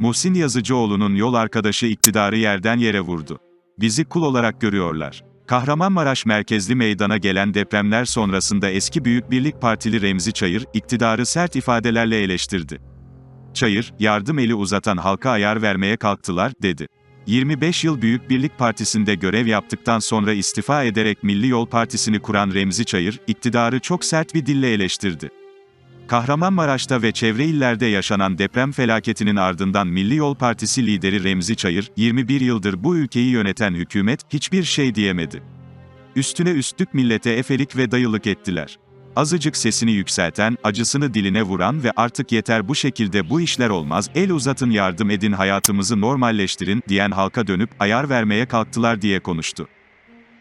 Muhsin Yazıcıoğlu'nun yol arkadaşı iktidarı yerden yere vurdu. Bizi kul olarak görüyorlar. Kahramanmaraş merkezli meydana gelen depremler sonrasında eski Büyük Birlik Partili Remzi Çayır, iktidarı sert ifadelerle eleştirdi. Çayır, yardım eli uzatan halka ayar vermeye kalktılar, dedi. 25 yıl Büyük Birlik Partisi'nde görev yaptıktan sonra istifa ederek Milli Yol Partisi'ni kuran Remzi Çayır, iktidarı çok sert bir dille eleştirdi. Kahramanmaraş'ta ve çevre illerde yaşanan deprem felaketinin ardından Milli Yol Partisi lideri Remzi Çayır, 21 yıldır bu ülkeyi yöneten hükümet, hiçbir şey diyemedi. Üstüne üstlük millete efelik ve dayılık ettiler. Azıcık sesini yükselten, acısını diline vuran ve artık yeter bu şekilde bu işler olmaz, el uzatın yardım edin hayatımızı normalleştirin, diyen halka dönüp, ayar vermeye kalktılar diye konuştu.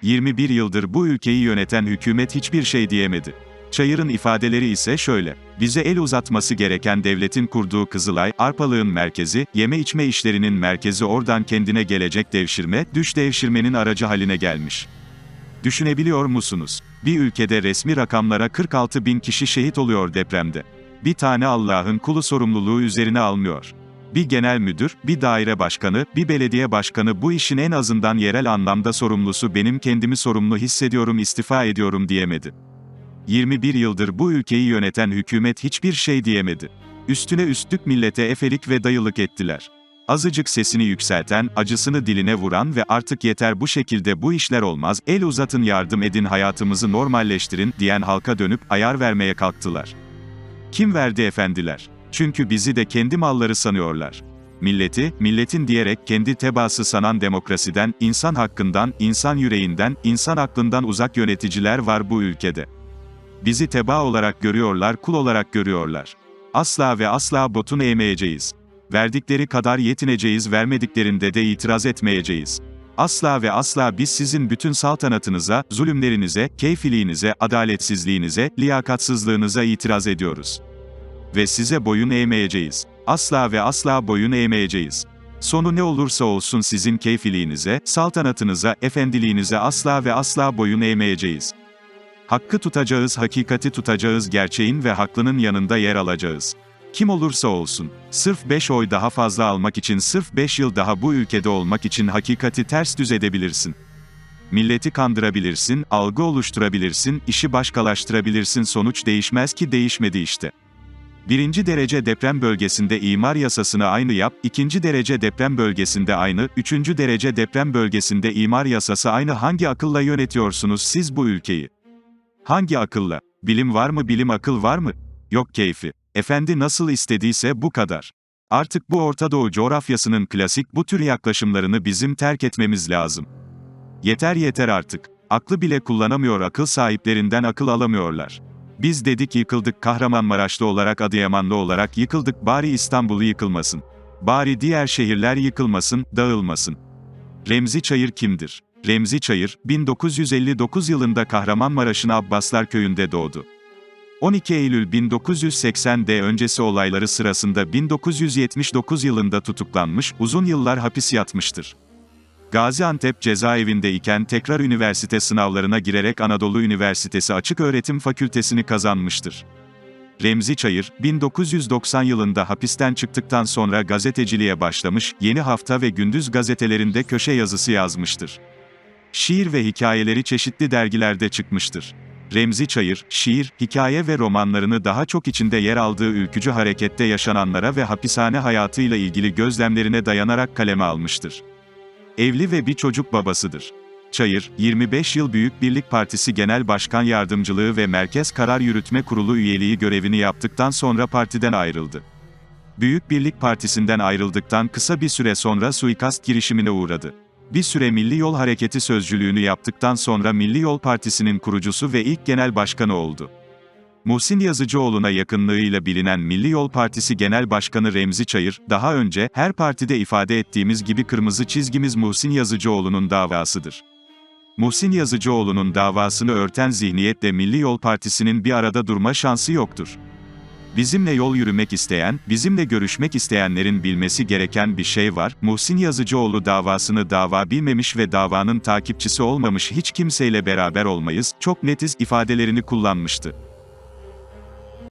21 yıldır bu ülkeyi yöneten hükümet hiçbir şey diyemedi. Çayır'ın ifadeleri ise şöyle. Bize el uzatması gereken devletin kurduğu Kızılay, arpalığın merkezi, yeme içme işlerinin merkezi oradan kendine gelecek devşirme, düş devşirmenin aracı haline gelmiş. Düşünebiliyor musunuz? Bir ülkede resmi rakamlara 46 bin kişi şehit oluyor depremde. Bir tane Allah'ın kulu sorumluluğu üzerine almıyor. Bir genel müdür, bir daire başkanı, bir belediye başkanı bu işin en azından yerel anlamda sorumlusu benim kendimi sorumlu hissediyorum istifa ediyorum diyemedi. 21 yıldır bu ülkeyi yöneten hükümet hiçbir şey diyemedi. Üstüne üstlük millete efelik ve dayılık ettiler. Azıcık sesini yükselten, acısını diline vuran ve artık yeter bu şekilde bu işler olmaz, el uzatın yardım edin hayatımızı normalleştirin, diyen halka dönüp, ayar vermeye kalktılar. Kim verdi efendiler? Çünkü bizi de kendi malları sanıyorlar. Milleti, milletin diyerek kendi tebaası sanan demokrasiden, insan hakkından, insan yüreğinden, insan aklından uzak yöneticiler var bu ülkede. Bizi teba olarak görüyorlar, kul olarak görüyorlar. Asla ve asla botun eğmeyeceğiz. Verdikleri kadar yetineceğiz, vermediklerinde de itiraz etmeyeceğiz. Asla ve asla biz sizin bütün saltanatınıza, zulümlerinize, keyfiliğinize, adaletsizliğinize, liyakatsızlığınıza itiraz ediyoruz. Ve size boyun eğmeyeceğiz. Asla ve asla boyun eğmeyeceğiz. Sonu ne olursa olsun sizin keyfiliğinize, saltanatınıza, efendiliğinize asla ve asla boyun eğmeyeceğiz. Hakkı tutacağız, hakikati tutacağız, gerçeğin ve haklının yanında yer alacağız. Kim olursa olsun, sırf 5 oy daha fazla almak için, sırf 5 yıl daha bu ülkede olmak için hakikati ters düz edebilirsin. Milleti kandırabilirsin, algı oluşturabilirsin, işi başkalaştırabilirsin sonuç değişmez ki değişmedi işte. Birinci derece deprem bölgesinde imar yasasını aynı yap, ikinci derece deprem bölgesinde aynı, üçüncü derece deprem bölgesinde imar yasası aynı hangi akılla yönetiyorsunuz siz bu ülkeyi? Hangi akılla? Bilim var mı bilim akıl var mı? Yok keyfi. Efendi nasıl istediyse bu kadar. Artık bu Orta Doğu coğrafyasının klasik bu tür yaklaşımlarını bizim terk etmemiz lazım. Yeter yeter artık. Aklı bile kullanamıyor akıl sahiplerinden akıl alamıyorlar. Biz dedik yıkıldık Kahramanmaraşlı olarak Adıyamanlı olarak yıkıldık bari İstanbul'u yıkılmasın. Bari diğer şehirler yıkılmasın, dağılmasın. Remzi Çayır kimdir? Remzi Çayır, 1959 yılında Kahramanmaraş'ın Abbaslar köyünde doğdu. 12 Eylül 1980'de öncesi olayları sırasında 1979 yılında tutuklanmış, uzun yıllar hapis yatmıştır. Gaziantep cezaevinde iken tekrar üniversite sınavlarına girerek Anadolu Üniversitesi Açık Öğretim Fakültesini kazanmıştır. Remzi Çayır, 1990 yılında hapisten çıktıktan sonra gazeteciliğe başlamış, Yeni Hafta ve Gündüz gazetelerinde köşe yazısı yazmıştır. Şiir ve hikayeleri çeşitli dergilerde çıkmıştır. Remzi Çayır, şiir, hikaye ve romanlarını daha çok içinde yer aldığı ülkücü harekette yaşananlara ve hapishane hayatıyla ilgili gözlemlerine dayanarak kaleme almıştır. Evli ve bir çocuk babasıdır. Çayır, 25 yıl Büyük Birlik Partisi Genel Başkan Yardımcılığı ve Merkez Karar Yürütme Kurulu üyeliği görevini yaptıktan sonra partiden ayrıldı. Büyük Birlik Partisi'nden ayrıldıktan kısa bir süre sonra suikast girişimine uğradı. Bir süre Milli Yol Hareketi sözcülüğünü yaptıktan sonra Milli Yol Partisi'nin kurucusu ve ilk genel başkanı oldu. Muhsin Yazıcıoğlu'na yakınlığıyla bilinen Milli Yol Partisi Genel Başkanı Remzi Çayır, daha önce, her partide ifade ettiğimiz gibi kırmızı çizgimiz Muhsin Yazıcıoğlu'nun davasıdır. Muhsin Yazıcıoğlu'nun davasını örten zihniyetle Milli Yol Partisi'nin bir arada durma şansı yoktur. Bizimle yol yürümek isteyen, bizimle görüşmek isteyenlerin bilmesi gereken bir şey var. Muhsin Yazıcıoğlu davasını dava bilmemiş ve davanın takipçisi olmamış hiç kimseyle beraber olmayız, çok netiz ifadelerini kullanmıştı.